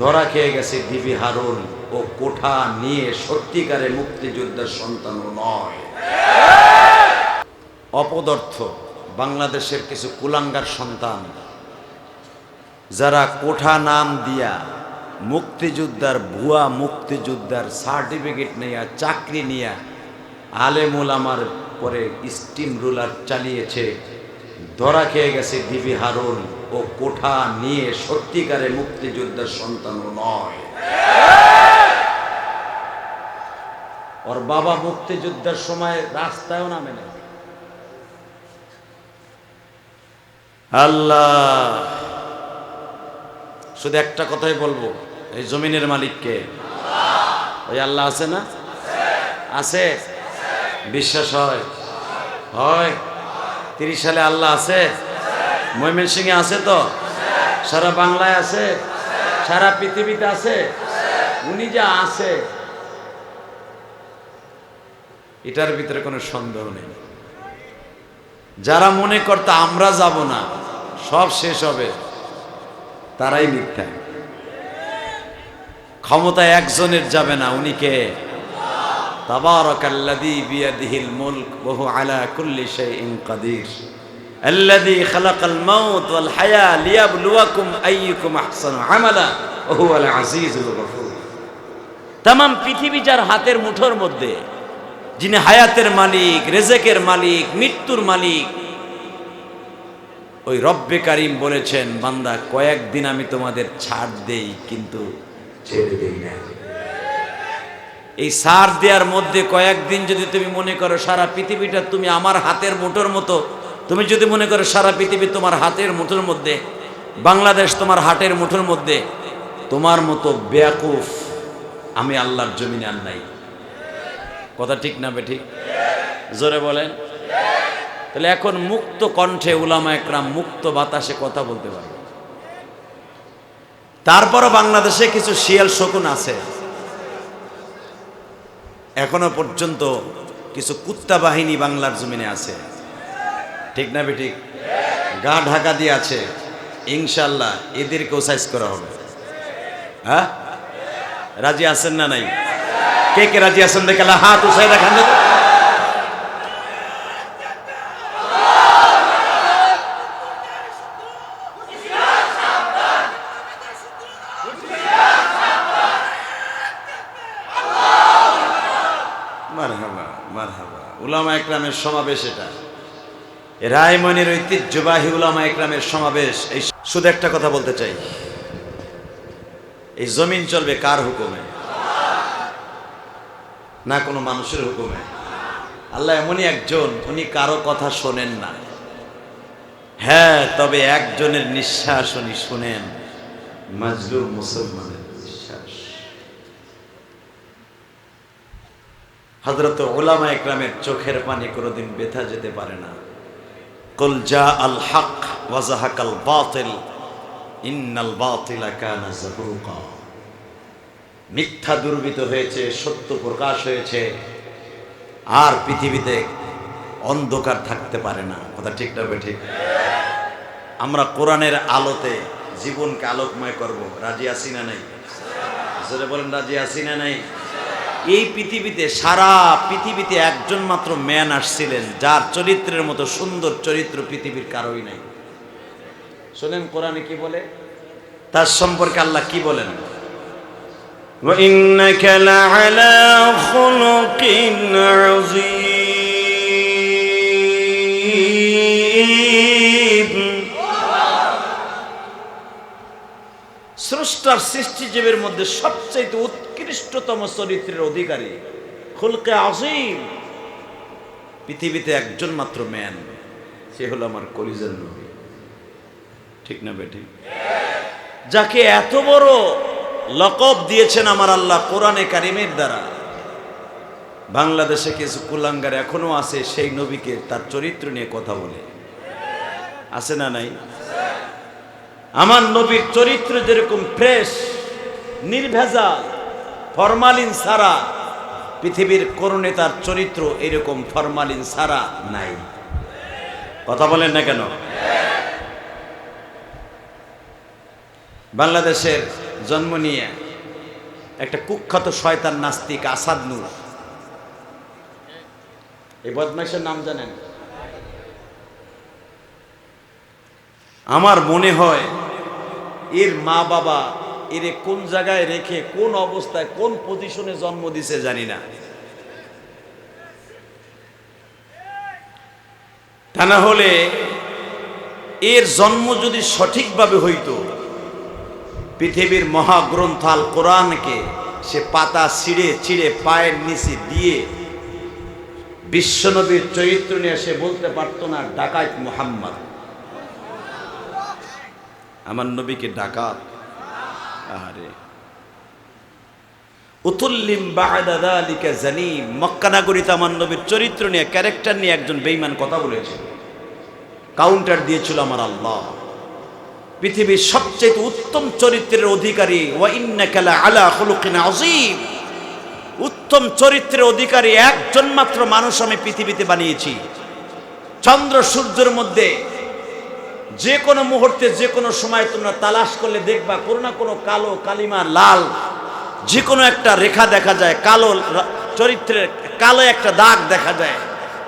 ধরা খেয়ে গেছে দিবি হারুন ও কোঠা নিয়ে সত্যিকারে মুক্তিযোদ্ধার সন্তান নয়। অপদর্থ বাংলাদেশের কিছু কুলাঙ্গার সন্তান, যারা কোঠা নাম দিয়া মুক্তিযোদ্ধার ভুয়া মুক্তিযোদ্ধার সার্টিফিকেট নিয়ে, চাকরি নিয়ে আলেমুল আমার পরে স্টিম রুলার চালিয়েছে, ধরা খেয়ে গেছে দিবি হারুন ও কোঠা নিয়ে সত্যিকারে মুক্তিযোদ্ধার সন্তান নয়। ওর বাবা মুক্তিযোদ্ধার সময় রাস্তায়ও নামে না আল্লাহ! শুধু একটা কথাই বলব, এই জমিনের মালিককে। ওই আল্লাহ আছে না? আছে। বিশ্বাস হয়? হয়। তিরিশ সালে আল্লাহ আছে? ময়মন সিংয়ে আছে তো? সারা বাংলায় আছে? সারা পৃথিবীতে আছে? উনি যা আছে। এটার ভিতরে কোনো সন্দেহ নেই। যারা মনে করতে আমরা যাব না, সব শেষ হবে, তারাই মিথ্যা। ক্ষমতা একজনের যাবে না, উনি কে? তাবারাকাল্লাযী বিয়াদিহিল মুলক হুয়া আলা কুল্লি শাইইন কাদির। الذي خلق الموت والحياة ليبلوكم أيكم أحسن عملا وهو العزيز الغفور তামাম পৃথিবী যার হাতের মুঠোর মধ্যে যিনি হায়াতের মালিক রেজেকের মালিক মৃত্যুর মালিক ওই রব্বে কারিম বলেছেন বান্দা কয়েকদিন আমি তোমাদের ছাড় দেই কিন্তু ছেড়ে দেই না এই সার দেওয়ার মধ্যে কয়েকদিন যদি তুমি মনে করো সারা পৃথিবীটা তুমি আমার হাতের মুঠোর মতো তুমি যদি মনে করো সারা পৃথিবী তোমার হাতের মুঠোর মধ্যে, বাংলাদেশ তোমার হাটের মুঠোর মধ্যে, তোমার মতো বেয়াকুফ আমি আল্লাহর জমিনে আর নাই। কথা ঠিক না বে ঠিক? জোরে বলেন। তাহলে এখন মুক্ত কণ্ঠে উলামা একরাম মুক্ত বাতাসে কথা বলতে পারবে তারপরও বাংলাদেশে কিছু শিয়াল শকুন আছে। এখনও পর্যন্ত কিছু কুত্তা বাহিনী বাংলার জমিনে আছে। ঠিক না বেঠিক? গা ঢাকা দিয়ে আছে। ইনশাল্লাহ এদেরকেও সাইজ করা হবে। হ্যাঁ? রাজি আছেন না নাই? কে কে রাজি আছেন দেখে হাত উসাই দেখান। মারহাবা মারহাবা। উলামা একরামের সমাবেশ এটা। রায়মনের ঐতিহ্যবাহী উলামা একরামের সমাবেশ। এই শুধু একটা কথা বলতে চাই। এই জমিন চলবে কার হুকুমে? না কোনো মানুষের হুকুমে? আল্লাহ এমনই একজন, উনি কারও কথা শোনেন না। হ্যাঁ তবে একজনের নিঃশ্বাস উনি শুনেন। মাজলুম মুসলমানের নিঃশ্বাস। হজরত ওলামা একরামের চোখের পানি কোনোদিন বেথা যেতে পারে না। কুল জা আল হক ওয়াজাহাকাল বাতিল মিথ্যা দুর্বিত হয়েছে, সত্য প্রকাশ হয়েছে, আর পৃথিবীতে অন্ধকার থাকতে পারে না। কথা ঠিক না ঠিক? আমরা কোরআনের আলোতে জীবনকে আলোকময় করব। রাজি আছি না নাই? বলেন, রাজি আছি না নাই? এই পৃথিবীতে সারা পৃথিবীতে একজন মাত্র ম্যান আসছিলেন যার চরিত্রের মতো সুন্দর চরিত্র পৃথিবীর কারোই নাই। শোনেন কোরআনে কি বলে? তার সম্পর্কে আল্লাহ কি বলেন? স্রষ্টার সৃষ্টিজীবের মধ্যে সবচেয়ে উচ্চ উৎকৃষ্টতম চরিত্রের অধিকারী। খুলকে আজিম। পৃথিবীতে একজন মাত্র ম্যান সে হলো আমার কলিজার নবী। ঠিক না বেটি? যাকে এত বড় লকব দিয়েছেন আমার আল্লাহ কোরআনে কারিমের দ্বারা। বাংলাদেশে কিছু কুলাঙ্গার এখনও আছে, সেই নবীকে তার চরিত্র নিয়ে কথা বলে। আছে না নাই? আমার নবীর চরিত্র যেরকম ফ্রেশ নির্ভেজাল ফরমালিন ছাড়া পৃথিবীর কোন নেতার চরিত্র এরকম ফরমালিন ছাড়া নাই। কথা বলেন না কেন? বাংলাদেশের জন্ম নিয়ে একটা কুখ্যাত শয়তান নাস্তিক আসাদ নূর। এই বদমাইশের নাম জানেন? আমার মনে হয় এর মা বাবা এরে কোন জায়গায় রেখে, কোন অবস্থায়, কোন পজিশনে জন্ম দিছে জানি না। তা না হলে এর জন্ম যদি সঠিকভাবে হইতো, পৃথিবীর মহাগ্রন্থাল কোরআনকে সে পাতা ছিঁড়ে ছিঁড়ে পায়ের নিচে দিয়ে বিশ্বনবীর চরিত্র নিয়ে সে বলতে পারতো না, ডাকাত মোহাম্মদ। আমার নবীকে ডাকাত। আহারে। উতুল্লিম বাদা দালিকা জানিম মক্কা আমার চরিত্র নিয়ে, ক্যারেক্টার নিয়ে একজন বেঈমান কথা বলেছে। কাউন্টার দিয়েছিল আমার আল্লাহ। পৃথিবীর সবচেয়ে উত্তম চরিত্রের অধিকারী, ওয়া ইন্নাকা লা আলা খুলুকিন আযীম। উত্তম চরিত্রের অধিকারী একজন মাত্র মানুষ আমি পৃথিবীতে বানিয়েছি। চন্দ্র সূর্যের মধ্যে যে কোনো মুহূর্তে, যে কোনো সময় তোমরা তালাশ করলে দেখবা কোনো না কোনো কালো কালিমা লাল। যে কোনো একটা রেখা দেখা যায়, কালো চরিত্রের, কালো একটা দাগ দেখা যায়।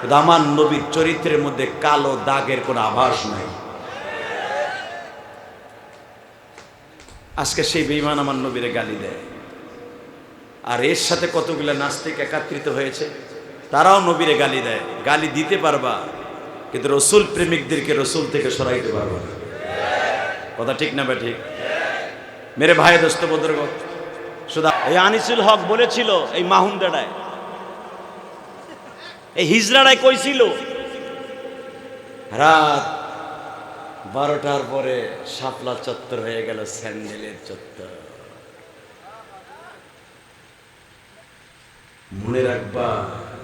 কিন্তু আমার নবীর চরিত্রের মধ্যে কালো দাগের কোনো আভাস নাই। আজকে সেই বেইমান আমার নবীরে গালি দেয়। আর এর সাথে কতগুলো নাস্তিক একাত্রিত হয়েছে, তারাও নবীরে গালি দেয়। গালি দিতে পারবা কিন্তু রসুল প্রেমিকদেরকে রসুল থেকে সরাইতে পারবা না। কথা ঠিক না বা ঠিক? মেরে ভাই, দোস্ত বদরগ শুধু এই আনিসুল হক বলেছিল, এই মাহুন্দাড়ায় এই হিজড়াড়ায় কইছিল, রাত বারোটার পরে শাপলা চত্বর হয়ে গেল, স্যান্ডেলের চত্বর। মনে রাখবা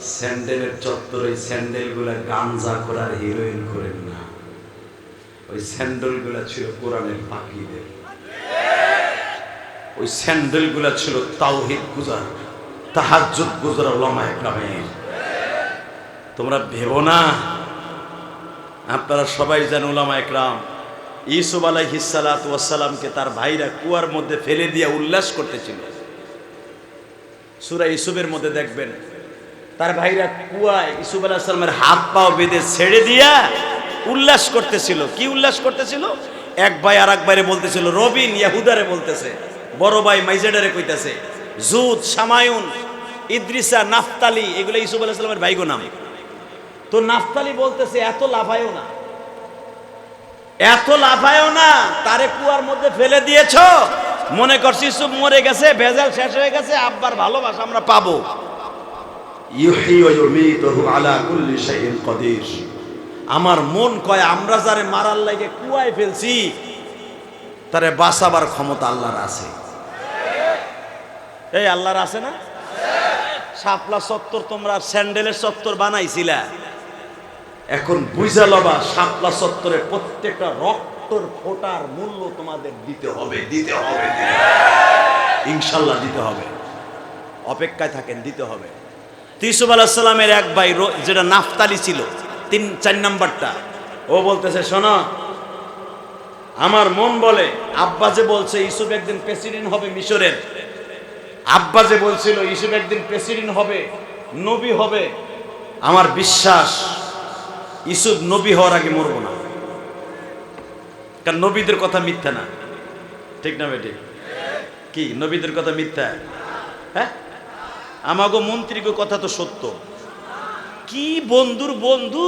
স্যান্ডেলের চত্বর ওই স্যান্ডেলগুলা গাঞ্জা করার হিরোইন করেন না। ওই স্যান্ডেলগুলা ছিল কোরআনের পাখিদের। ওই স্যান্ডেলগুলা ছিল তাওহিদ গুজার, তাহাজ্জুদ গুজার ওলামা একরামের তোমরা ভেবো না, আপনারা সবাই জানেন ওলামা একরাম ইসুফ আলাইহিসালাত ওয়াসালামকে তার ভাইরা কুয়ার মধ্যে ফেলে দিয়ে উল্লাস করতেছিল। সুরা ইসুফের মধ্যে দেখবেন তার ভাইরা কুয়ায় ইসুফ আলাহ সালামের হাত পাও বেঁধে ছেড়ে দিয়া উল্লাস করতেছিল। কি উল্লাস করতেছিল? এক ভাই আর এক বাইরে বলতেছিল, রবিন ইয়াহুদারে বলতেছে, বড় ভাই মাইজেডারে কইতেছে, জুদ, সামায়ুন, ইদ্রিসা, নাফতালি, এগুলো ইসুফ আলাহ সালামের ভাইগো নাম। তো নাফতালি বলতেছে, এত লাফায়ও না। এত লাফায়ও না, তারে কুয়ার মধ্যে ফেলে দিয়েছ। মনে করছি ইসুফ মরে গেছে, ভেজাল শেষ হয়ে গেছে, আব্বার ভালোবাসা আমরা পাবো ইউহি ওয়া ইউমীতুহু আলা কুল্লি শাইইন কাদির আমার মন কয়, আমরা যারে মারার লাগে কুয়ায় ফেলছি, তারে বাঁচাবার ক্ষমতা আল্লাহর আছে। এই আল্লাহর আছে না? শাপলা চত্বর তোমরা স্যান্ডেলের চত্বর বানাইছিলা। এখন বুঝা লবা, শাপলা চত্বরে প্রত্যেকটা রক্তর ফোটার মূল্য তোমাদের দিতে হবে দিতে হবে। ইনশাল্লাহ দিতে হবে। অপেক্ষায় থাকেন, দিতে হবে। তিসুফ আলাহিসাল্লামের এক ভাই যেটা নাফতালি ছিল, তিন, চার নাম্বারটা। ও বলতেছে, শোনো, আমার মন বলে, আব্বা যে বলছে ইসুফ একদিন প্রেসিডেন্ট হবে মিশরের। আব্বা যে বলছিল ইসুফ একদিন প্রেসিডেন্ট হবে, নবী হবে, আমার বিশ্বাস ইসুফ নবী হওয়ার আগে মরবো না। কারণ নবীদের কথা মিথ্যা না। ঠিক না বেটি? কি, নবীদের কথা মিথ্যা? হ্যাঁ? আমাগো মন্ত্রীকে কথা তো সত্য। কি বন্ধুর বন্ধু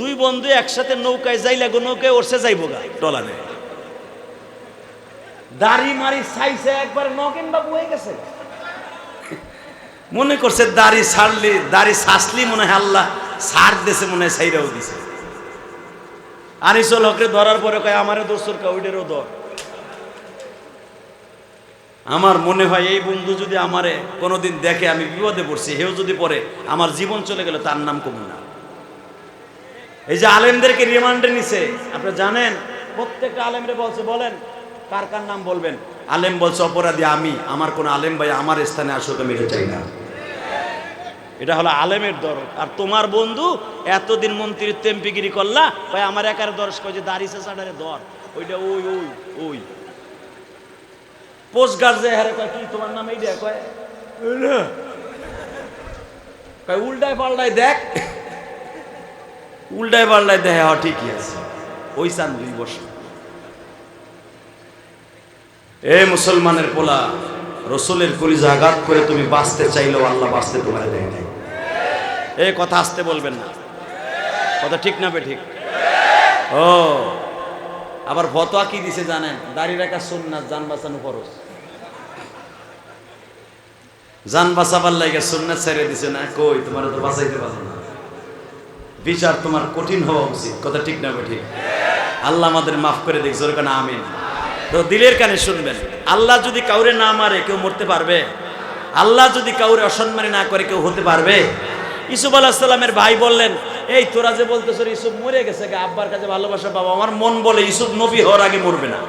দুই বন্ধু একসাথে নৌকায় যাইলে গো নৌকায় ওরসে যাইবো গা। টলানে দাড়ি মারি সাইছে একবার নগেন বাবু হয়ে গেছে। মনে করছে দাড়ি ছাড়লি দাড়ি ছাসলি মনে হয় আল্লাহ ছাড় দেশে মনে হয় সাইরাও দিছে। আনিসল হকরে ধরার পরে কয় আমারে দোসর কাউডেরও ধর আমার মনে হয় এই বন্ধু যদি আমারে কোনোদিন দেখে আমি বিপদে পড়ছি হেউ যদি পড়ে, আমার জীবন চলে গেল তার নাম কমু না। এই যে আলেমদেরকে রিমান্ডে নিছে, আপনি জানেন? প্রত্যেকটা আলেমরে বলছে, বলেন, কার কার নাম বলবেন? আলেম বলছে, অপরাধী আমি, আমার কোন আলেম ভাই আমার স্থানে আসুক, আমি এটা চাই না। এটা হলো আলেমের দরদ আর তোমার বন্ধু এতদিন মন্ত্রীর তেম্পিগিরি করলা, ভাই, আমার একার দরস কয় যে সাডারে দর ওইটা ওই ওই ওই। পোস্ট গার্ড যে হারে কয়, কি তোমার নাম এইটা কয়। কয়, উল্টায় পাল্টায় দেখ। উল্টায় পাল্টায় দেখ হ্যাঁ ঠিকই আছে। ওই চান দুই বছর। এ মুসলমানের পোলা, রসুলের কলিজা আঘাত করে তুমি বাঁচতে চাইলেও আল্লাহ বাঁচতে তোমার দেয় নাই। এ কথা আসতে বলবেন না। কথা ঠিক না ঠিক ও। আবার ফতোয়া কি দিছে জানেন? দাড়ি রাখা সুন্নাত জান বাঁচানো খরচ জান বাঁচাবার লাগে সুন্নাত ছেড়ে দিছে না, কই, তোমার তো বাঁচাইতে পারো না। বিচার তোমার কঠিন হওয়া উচিত, কথা ঠিক না ঠিক আল্লাহ আমাদের মাফ করে দিক, জোর আমিন। তো দিলের কানে শুনবেন, আল্লাহ যদি কাউরে না মারে, কেউ মরতে পারবে? আল্লাহ যদি কাউরে অসম্মানী না করে, কেউ হতে পারবে? ইসুফ আলাহ সাল্লামের ভাই বললেন, এই তোরা যে বলতেছ, ইসুফ মরে গেছে আব্বার কাছে ভালোবাসা বাবা আমার মন বলে, ইসুফ নবী হওয়ার আগে মরবে না।